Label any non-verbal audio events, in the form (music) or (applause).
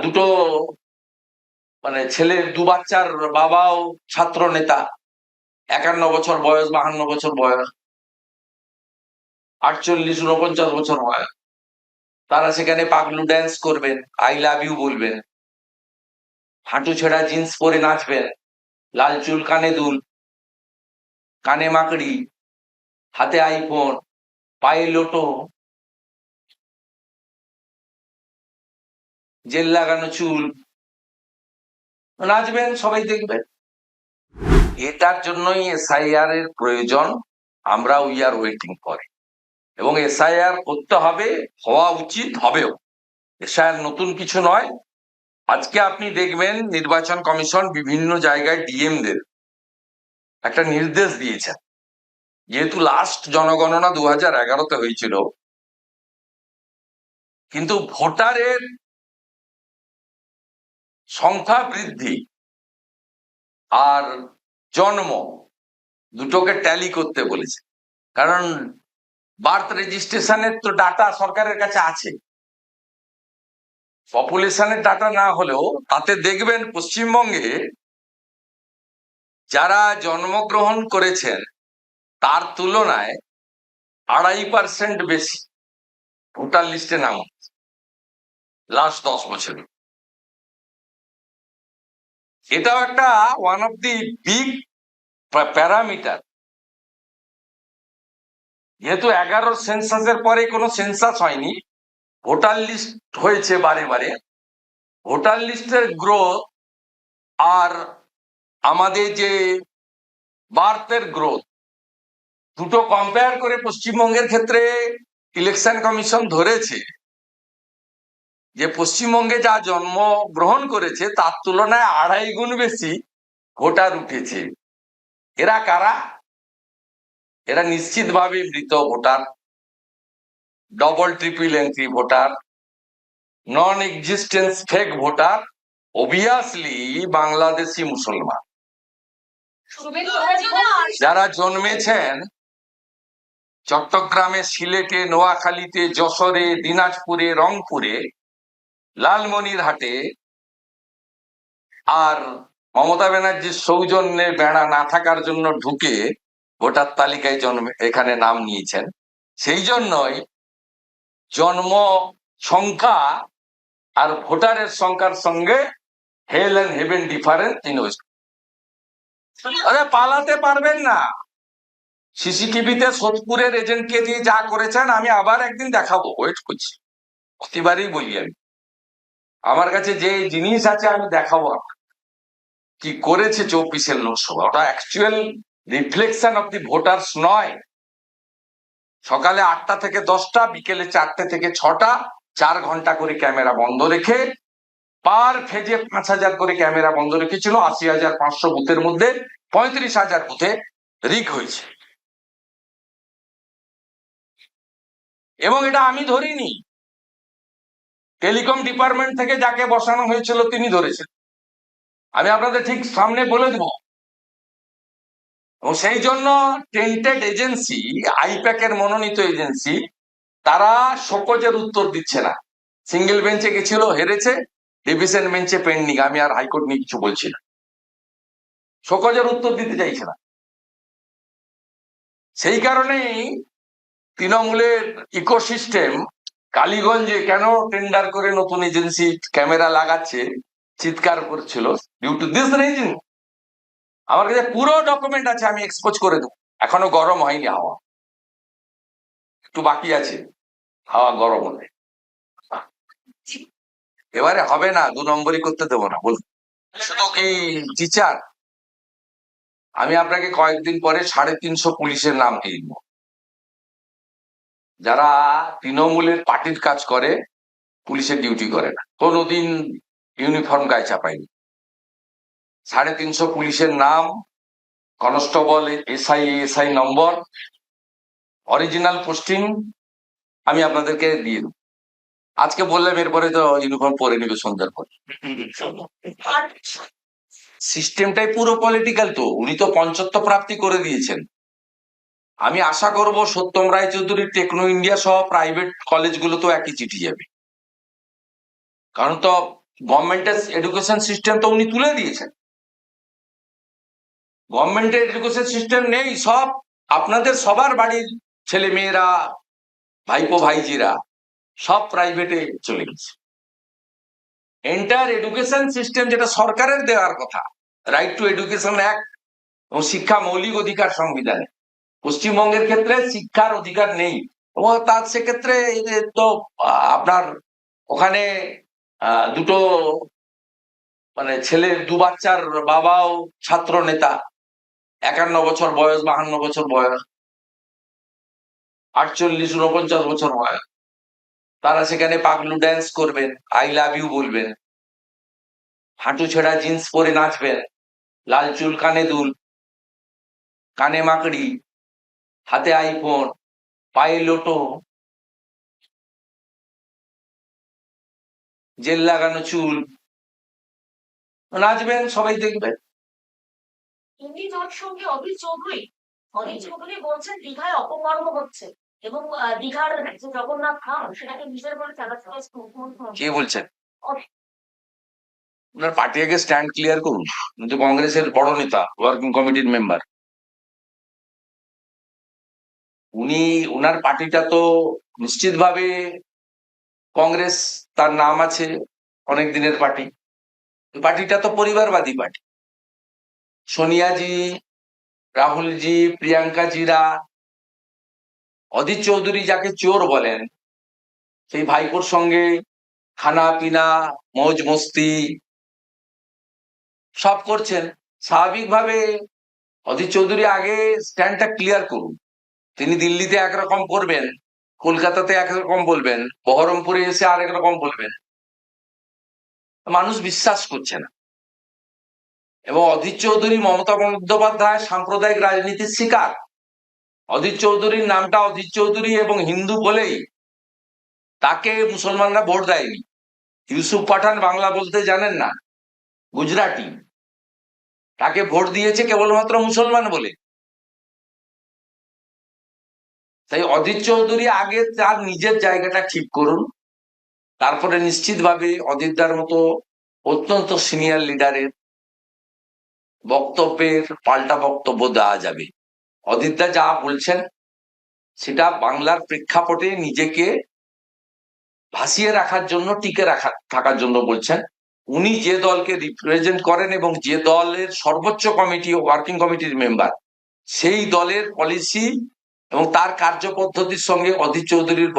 দুটো মানে ছেলের দু বাচ্চার বাবাও ছাত্র নেতা। একান্ন বছর বয়স, বাহান্ন বছর বয়স। আটচল্লিশ উনপঞ্চাশ বছর বয়স। তারা সেখানে পাগলু ড্যান্স করবেন আই লাভ ইউ বলবেন। হাঁটু ছেঁড়া জিন্স পরে নাচবেন। লাল চুল, কানে দুল, কানে মাকড়ি, হাতে আইফোন পায়ে লোটো জেল লাগানো চুল। নাচবেন, সবাই দেখবেন। এটার জন্যই এসআইআর এর প্রয়োজন আমরা উই আর ওয়েটিং করে এবং এসআইআর করতে হবে, হওয়া উচিত হবেও। এসআইআর নতুন কিছু নয়। আজকে আপনি দেখবেন, নির্বাচন কমিশন বিভিন্ন জায়গায় ডিএমদের একটা নির্দেশ দিয়েছেন। যেহেতু লাস্ট জনগণনা দু হাজার এগারোতে হয়েছিল। কিন্তু ভোটারের সংখ্যা বৃদ্ধি আর জন্ম দুটোকে ট্যালি করতে বলেছে। কারণ বার্থ রেজিস্ট্রেশনের তো ডাটা সরকারের কাছে আছে। পপুলেশনের ডাটা না হলেও তাতে দেখবেন পশ্চিমবঙ্গে যারা জন্মগ্রহণ করেছেন, তার তুলনায় আড়াই পার্সেন্ট বেশি। ভোটার লিস্টে নাম লাস্ট দশ বছরে। এটাও একটা one of the big parameter যেহেতু এগারো সেন্সাসের পরে কোনো সেন্সাস হয়নি ভোটার লিস্ট হয়েছে বারে বারে ভোটার লিস্টের গ্রোথ আর আমাদের যে বার্থের গ্রোথ দুটো কম্পেয়ার করে পশ্চিমবঙ্গের ক্ষেত্রে ইলেকশন কমিশন ধরেছে। যে পশ্চিমবঙ্গে যা জন্ম গ্রহণ করেছে, তার তুলনায় আড়াই গুণ বেশি ভোটার উঠেছে। এরা কারা? এরা নিশ্চিতভাবে মৃত voter double triple entry voter non existence fake voter obviously Bangladeshi মুসলমান। যারা জন্মেছেন চট্টগ্রামে সিলেটে, নোয়াখালীতে, যশোরে, দিনাজপুরে, রংপুরে লালমনিরহাটে আর মমতা ব্যানার্জির সৌজন্যে বেড়া না থাকার জন্য ঢুকে ভোটার তালিকায় জন্ম এখানে নাম নিয়েছেন। সেই জন্যই জন্ম সংখ্যা আর ভোটারের সংখ্যার সঙ্গে hell and heaven difference in আরে পালাতে পারবেন না। সিসিটিভিতে সোদপুরের এজেন্টকে দিয়ে যা করেছেন আমি আবার একদিন দেখাবো। ওয়েট করছি। প্রতিবারই বলি আমি। আমার কাছে যে জিনিস আছে আমি দেখাবো। কি করেছে চব্বিশের লোকসভা? ওটা actual reflection of the voters নয়। সকালে আটটা থেকে দশটা, বিকেলে চারটে থেকে ছটা, চার ঘণ্টা করে ক্যামেরা বন্ধ রেখে, পার ফেজে পাঁচ হাজার করে ক্যামেরা বন্ধ রেখেছিল, আশি হাজার পাঁচশো বুথের মধ্যে, পঁয়ত্রিশ হাজার বুথে রিক হয়েছে। এবং এটা আমি ধরিনি। টেলিকম ডিপার্টমেন্ট থেকে যাকে বসানো হয়েছিল তিনি ধরেছেন। আমি আপনাদের ঠিক সামনে বলে দেব। এবং সেই জন্য টেন্টেড এজেন্সি, আইপ্যাকের মনোনীত এজেন্সি, তারা শোকজের উত্তর দিচ্ছে না। সিঙ্গেল বেঞ্চে গেছিল, হেরেছে, ডিভিশন বেঞ্চে পেন্ডিং। আমি আর হাইকোর্ট নিয়ে কিছু বলছি না। শোকজের উত্তর দিতে চাইছে না। সেই কারণেই তৃণমূলের ইকোসিস্টেম কালীগঞ্জে কেন টেন্ডার করে নতুন এজেন্সি ক্যামেরা লাগাচ্ছে? চিৎকার করছিল। ডিউ টু দিস রিজন আমার কাছে পুরো ডকুমেন্ট আছে, আমি এক্সপোজ করে দেবো। এখনও গরম হয়নি হাওয়া। একটু বাকি আছে। হাওয়া গরম হতে এবারে হবে না, দু নম্বরই করতে দেবো না, বলুন। কি টিচার আমি আপনাকে কয়েকদিন পরে সাড়ে তিনশো পুলিশের নাম দিয়ে দিব। যারা তৃণমূলের পার্টির কাজ করে পুলিশের ডিউটি করে না। কোনোদিন ইউনিফর্ম গায়ে চাপায়নি। সাড়ে তিনশো পুলিশের নাম constable SI SI number original posting আমি আপনাদেরকে দিয়ে দেবো। আজকে বললাম এরপরে তো ইউনিফর্ম পরে নিবে সন্ধ্যার পর। (laughs) সিস্টেমটাই পুরো পলিটিক্যাল তো। উনি তো পঞ্চত্ব প্রাপ্তি করে দিয়েছেন। আমি আশা করব সত্যম রায়চৌধুরী টেকনো ইন্ডিয়া সহ প্রাইভেট কলেজগুলো তো একই চিঠি যাবে। কারণ তো গভর্নমেন্টের এডুকেশন সিস্টেম তো উনি তুলে দিয়েছেন। গভর্নমেন্টের এডুকেশন সিস্টেম নেই, সব আপনাদের সবার বাড়ির ছেলে মেয়েরা ভাইপো ভাইজিরা সব প্রাইভেটে চলে গেছে। এন্টার এডুকেশন সিস্টেম যেটা সরকারের দেওয়ার কথা রাইট টু এডুকেশন অ্যাক্ট এবং শিক্ষা মৌলিক অধিকার সংবিধানে। পশ্চিমবঙ্গের ক্ষেত্রে শিক্ষার অধিকার নেই। এবং তার সেক্ষেত্রে তো আপনার ওখানে দুটো মানে ছেলের দু বাচ্চার বাবাও ছাত্র নেতা। একান্ন বছর বয়স, বাহান্ন বছর বয়স। আটচল্লিশ উনপঞ্চাশ বছর বয়স। তারা সেখানে পাগলু ড্যান্স করবেন আই লাভ ইউ বলবেন। হাঁটু ছেঁড়া জিন্স পরে নাচবেন। লাল চুল, কানে দুল, কানে মাকড়ি। হাতে আইফোন পায়ে লোটো জেল লাগানো চুল। নাচবেন সবাই দেখবেন হিন্দি জোট সঙ্গে অভির চৌধুরী। অভির চৌধুরী বলছেন দীঘায় অপকর্ম হচ্ছে। এবং দীঘার যে জগন্নাথ ধাম সেটাকে নিজের বলে কে বলছেন? ওনার পার্টি আগে স্ট্যান্ড ক্লিয়ার করুন। কংগ্রেসের বড় নেতা ওয়ার্কিং কমিটির মেম্বার উনি ওনার পার্টিটা তো নিশ্চিতভাবে কংগ্রেস তার নাম আছে অনেক দিনের পার্টি পার্টিটা তো পরিবারবাদী পার্টি। সোনিয়াজি, রাহুলজি, প্রিয়াঙ্কাজিরা অধীর চৌধুরী যাকে চোর বলেন, সেই ভাইপোর সঙ্গে খানা পিনা, মৌজ মস্তি সব করছেন। স্বাভাবিকভাবে অধীর চৌধুরী আগে স্ট্যান্ডটা ক্লিয়ার করুন। তিনি দিল্লিতে একরকম করবেন কলকাতাতে একরকম বলবেন, বহরমপুরে এসে আরেক রকম বলবেন। মানুষ বিশ্বাস করছে না। এবং অধীর চৌধুরী মমতা বন্দ্যোপাধ্যায় সাম্প্রদায়িক রাজনীতির শিকার। অধীর চৌধুরীর নামটা অধীর চৌধুরী এবং হিন্দু বলেই তাকে মুসলমানরা ভোট দেয়নি। ইউসুফ পাঠান বাংলা বলতে জানেন না, গুজরাটি। তাকে ভোট দিয়েছে কেবলমাত্র মুসলমান বলে। তাই অধীর চৌধুরী আগে তার নিজের জায়গাটা ঠিক করুন। তারপরে নিশ্চিতভাবে অধীরদার মতো অত্যন্ত সিনিয়র লিডারের বক্তব্যের পাল্টা বক্তব্য দেওয়া যাবে। অধীরদা যা বলছেন, সেটা বাংলার প্রেক্ষাপটে নিজেকে ভাসিয়ে রাখার জন্য, টিকে রাখা, থাকার জন্য বলছেন। উনি যে দলকে রিপ্রেজেন্ট করেন এবং যে দলের সর্বোচ্চ কমিটি ওয়ার্কিং কমিটির মেম্বার সেই দলের পলিসি এবং তার কার্যপদ্ধতির সঙ্গে অধীর চৌধুরীর